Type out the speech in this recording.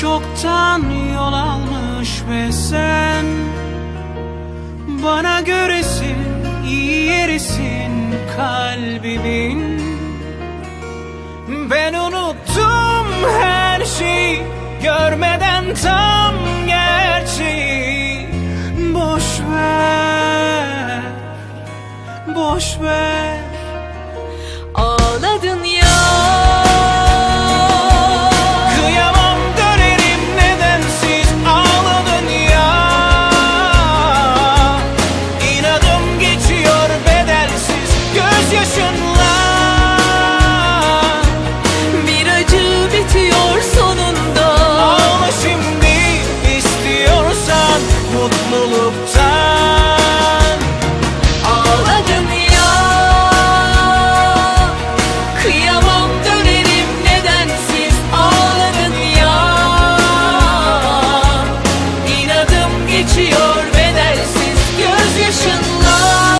çoktan yol almış ve sen Bana göresin, iyi yerisin kalbimin. Ben unuttum her şeyi Görmeden tam gerçeği. Boş ver Boş ver Ağla şimdi istiyorsan mutluluktan